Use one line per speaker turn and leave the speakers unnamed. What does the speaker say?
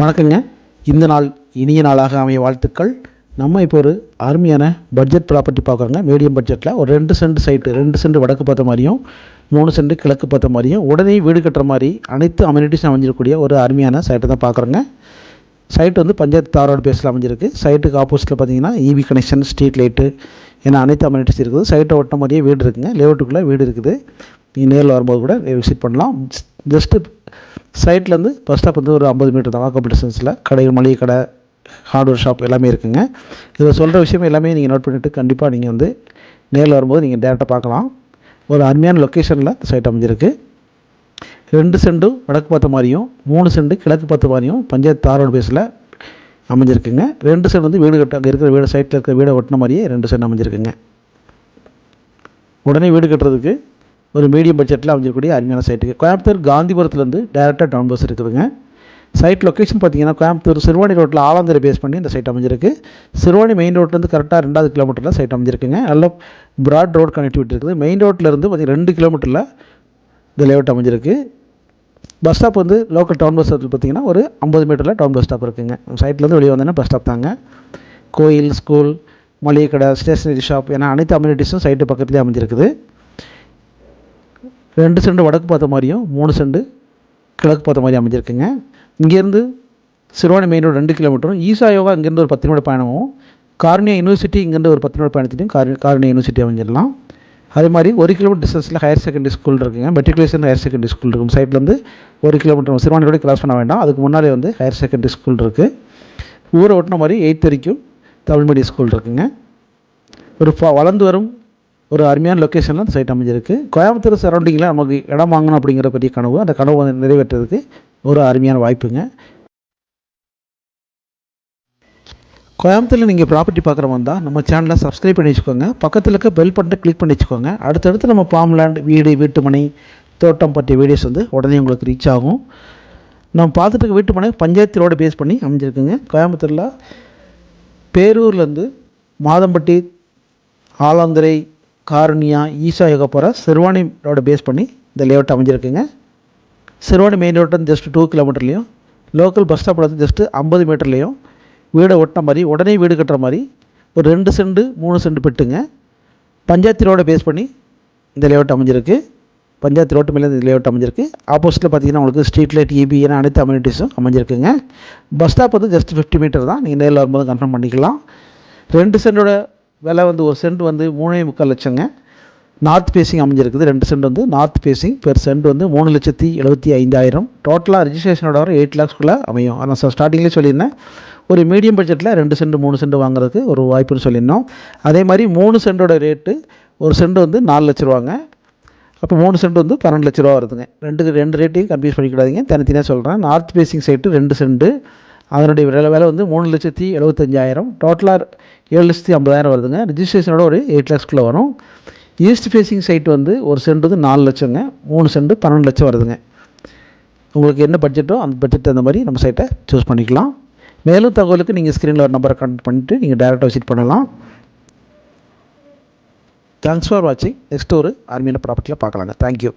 வணக்கங்க. இந்த நாள் இனிய நாளாக அமைய வாழ்த்துக்கள். நம்ம இப்போ ஒரு அருமையான பட்ஜெட் ப்ராப்பர்ட்டி பார்க்குறோங்க. மீடியம் பட்ஜெட்டில் ஒரு ரெண்டு சென்ட் சைட்டு ரெண்டு சென்ட் வடக்கு பார்த்த மாதிரியும் மூணு சென்ட் கிழக்கு பார்த்த மாதிரியும் உடனே வீடு கட்டுற மாதிரி அனைத்து அம்யூனிட்டிஸும் அமைஞ்சிருக்கூடிய ஒரு அருமையான சைட்டை தான் பார்க்குறோங்க. சைட் வந்து பஞ்சாயத்து தாரோடு பேஸில் அமைஞ்சிருக்கு. சைட்டுக்கு ஆப்போசிட்டில் பார்த்தீங்கன்னா இவி கனெக்ஷன் ஸ்ட்ரீட் லைட்டு ஏன்னா அனைத்து அம்யூனிட்டிஸ் இருக்குது. சைட்டை ஒட்ட மாதிரியே வீடு இருக்குங்க. லேஅவுட்டுக்குள்ளே வீடு இருக்குது. நீங்கள் நேரில் வரும்போது கூட விசிட் பண்ணலாம். ஜஸ்ட்டு சைட்லேருந்து பஸ் ஸ்டாப் வந்து ஒரு ஐம்பது மீட்டர் தான். வாக்கபிள் டிஸ்டன்ஸில் கடைகள் மளிகை கடை ஹார்ட்வேர் ஷாப் எல்லாமே இருக்குங்க. இதை சொல்கிற விஷயம் எல்லாமே நீங்கள் நோட் பண்ணிவிட்டு கண்டிப்பாக நீங்கள் வந்து நேரில் வரும்போது நீங்கள் டேரெக்டாக பார்க்கலாம். ஒரு அருமையான லொக்கேஷனில் இந்த சைட் அமைஞ்சிருக்கு. ரெண்டு சென்டும் வடக்கு பார்த்த மாதிரியும் மூணு செண்டு கிழக்கு பார்த்த மாதிரியும் பஞ்சாயத்து தாரோடு பேஸில் அமைஞ்சிருக்குங்க. ரெண்டு சென்ட் வந்து வீடு கட்ட அங்கே இருக்கிற வீடு சைட்டில் இருக்கிற வீடை ஒட்டின மாதிரியே ரெண்டு சென்ட் அமைஞ்சிருக்குங்க. உடனே வீடு கட்டுறதுக்கு ஒரு மீடியம் பட்ஜெட்டில் அமைஞ்சிருக்கக்கூடிய அருமையான சைட்டுக்கு கோயம்புத்தூர் காந்திபுரத்துலேருந்து டேரெக்டாக டவுன் பஸ் இருக்குதுங்க சைட் லொக்கேஷன் பார்த்தீங்கன்னா கோயம்புத்தூர் சிறுவாணி ரோட்டில் ஆலாந்தரை பேஸ் பண்ணி இந்த சைட் அமைஞ்சிருக்கு. சிறுவாணி மெயின் ரோட்லேருந்து கரெக்டாக ரெண்டாவது கிலோமீட்டரில் சைட் அமைஞ்சிருக்குங்க. நல்ல ப்ராட் ரோட் கனெக்டிவிட்டி இருக்குது. மெயின் ரோட்லேருந்து பார்த்தீங்கன்னா ரெண்டு கிலோமீட்டரில் இந்த லேஅவுட் அமைஞ்சிருக்கு. பஸ் ஸ்டாப் வந்து லோக்கல் டவுன் பஸ் ஸ்டாப்பில் பார்த்தீங்கன்னா ஒரு ஐம்பது மீட்டரில் டவுன் பஸ் ஸ்டாப் இருக்குங்க. சைட்லேருந்து வெளியே வந்தோன்னா பஸ் ஸ்டாப் தாங்க. கோயில் ஸ்கூல் மளிகை கடை ஸ்டேஷனரி ஷாப் ஏன்னா அனைத்து அம்யூனிட்டிஸும் சைட்டு பக்கத்துலேயே அமைஞ்சிருக்குது. ரெண்டு செண்டு வடக்கு பார்த்த மாதிரியும் மூணு செண்டு கிழக்கு பார்த்த மாதிரி அமைஞ்சிருக்குங்க. இங்கேருந்து சிறுவாணி மெயின் ரோடு ரெண்டு கிலோமீட்டரும் ஈசா யோகா இங்கேருந்து ஒரு பத்து நிமிட பயணமும் கார்னியா யூனிவர்சிட்டி இங்கேருந்து ஒரு பத்து நிமிட பயணத்திலையும் கார் கார்னியா யூனிவர்சிட்டி அமைஞ்சிடலாம். அதே மாதிரி ஒரு கிலோமீட்டர் டிஸ்டன்ஸில் ஹையர் செகண்டரி ஸ்கூல் இருக்குங்க. மெட்ரிகுலேஷன் ஹையர் செகண்டரி ஸ்கூல் இருக்கும். சைட்லேருந்து ஒரு கிலோமீட்டர் சிறுவாணி ரோடு கிராஸ் பண்ண வேண்டாம். அதுக்கு முன்னாலே வந்து ஹையர் செகண்டரி ஸ்கூல் இருக்குது ஊரை ஒட்டின மாதிரி எயித் வரைக்கும் தமிழ் மீடியம் ஸ்கூல் இருக்குங்க. ஒரு வளர்ந்து வரும் ஒரு அருமையான லொக்கேஷனில் அந்த சைட் அமைஞ்சிருக்கு. கோயம்புத்தூர் சரௌண்டிங்கில் நமக்கு இடம் வாங்கணும் அப்படிங்கிற பெரிய கனவு. அந்த கனவு வந்து நிறைவேற்றுறதுக்கு ஒரு அருமையான வாய்ப்புங்க. கோயம்புத்தூரில் நீங்கள் ப்ராப்பர்ட்டி பார்க்குற வந்தால் நம்ம சேனலை சப்ஸ்கிரைப் பண்ணி வச்சுக்கோங்க. பக்கத்தில் இருக்க பெல் பட்டனை கிளிக் பண்ணி வச்சுக்கோங்க. அடுத்தடுத்து நம்ம ஃபார்ம்லேண்ட் வீடு வீட்டு மனை தோட்டம் பற்றிய வீடியோஸ் வந்து உடனே உங்களுக்கு ரீச் ஆகும். நம்ம பார்த்துட்டு இருக்க வீட்டு மனை பஞ்சாயத்து ரோடு பேஸ் பண்ணி அமைஞ்சிருக்குங்க. கோயம்புத்தூரில் பேரூர்லேருந்து மாதம்பட்டி ஆலாந்துரை காருணியா ஈசா யோகா சிறுவாணி ரோடை பேஸ் பண்ணி இந்த லேஅவுட் அமைஞ்சிருக்குங்க. Siruvani main road just two கிலோமீட்டர்லேயும் local bus ஸ்டாப்பில் வந்து ஜஸ்ட்டு ஐம்பது மீட்டர்லேயும் வீடை ஒட்டின மாதிரி உடனே வீடு கட்டுற மாதிரி ஒரு ரெண்டு செண்டு மூணு செண்டு பெட்டுங்க. பஞ்சாயத்து ரோடை பேஸ் பண்ணி இந்த லேஅவுட் அமைஞ்சிருக்கு. பஞ்சாயத்து ரோட்டு மேலே இந்த லேஅவுட் அமைஞ்சிருக்கு. ஆப்போசிட்டில் பார்த்தீங்கன்னா உங்களுக்கு ஸ்ட்ரீட் லைட் இபி என அனைத்து அம்யூனிட்டிஸும் அமைஞ்சிருக்குங்க. பஸ் ஸ்டாப் வந்து ஜஸ்ட் ஃபிஃப்டி மீட்டர் தான். நீங்கள் நேரில் வரும்போது கன்ஃபார்ம் பண்ணிக்கலாம். ரெண்டு சென்டோட விலை வந்து ஒரு சென்ட் வந்து மூணே முக்கால் லட்சங்க. நார்த் ஃபேஸிங் அமைஞ்சிருக்குது ரெண்டு சென்ட் வந்து நார்த் ஃபேஸிங் பெர் சென்ட் வந்து மூணு லட்சத்தி எழுபத்தி ஐந்தாயிரம். டோட்டலாக ரிஜிஸ்ட்ரேஷனோட வர எயிட் லேக்ஸ்க்குள்ளே அமையும். ஆனால் சார் ஸ்டார்டிங்லேயே சொல்லியிருந்தேன் ஒரு மீடியம் பட்ஜெட்டில் ரெண்டு சென்ட் மூணு சென்ட் வாங்குறதுக்கு ஒரு வாய்ப்புன்னு சொல்லியிருந்தோம். அதே மாதிரி மூணு சென்டோட ரேட்டு ஒரு சென்ட் வந்து நாலு லட்ச ரூபாங்க. அப்போ மூணு சென்ட் வந்து பன்னெண்டு லட்ச ரூபா வருதுங்க. ரெண்டு ரெண்டு ரேட்டையும் கன்ஃபியூஸ் பண்ணிக்கூடாதீங்க தனித்தனியாக சொல்கிறேன் நார்த் ஃபேஸிங் சைட்டு ரெண்டு சென்ட்டு அதனுடைய விலை விலை வந்து மூணு லட்சத்தி எழுபத்தஞ்சாயிரம் டோட்டலாக ஏழு லட்சத்தி ஐம்பதாயிரம் வருதுங்க. ரிஜிஸ்ட்ரேஷனோட ஒரு எயிட் லேக்ஸ்க்குள்ளே வரும். ஈஸ்ட் ஃபேஸிங் சைட் வந்து ஒரு சென்ட் வந்து நாலு லட்சங்க. மூணு சென்ட் பன்னெண்டு லட்சம் வருதுங்க. உங்களுக்கு என்ன பட்ஜெட்டோ அந்த பட்ஜெட் அந்த மாதிரி நம்ம சைட்டை சூஸ் பண்ணிக்கலாம். மேலும் தகவலுக்கு நீங்கள் ஸ்க்ரீனில் ஒரு நம்பரை கான்டக்ட் பண்ணிவிட்டு நீங்கள் டேரெக்டாக விசிட் பண்ணலாம். தேங்க்ஸ் ஃபார் வாட்சிங் நெக்ஸ்ட் ஒரு ஆர்மியான ப்ராப்பர்ட்டியில் பார்க்கலாங்க. தேங்க்யூ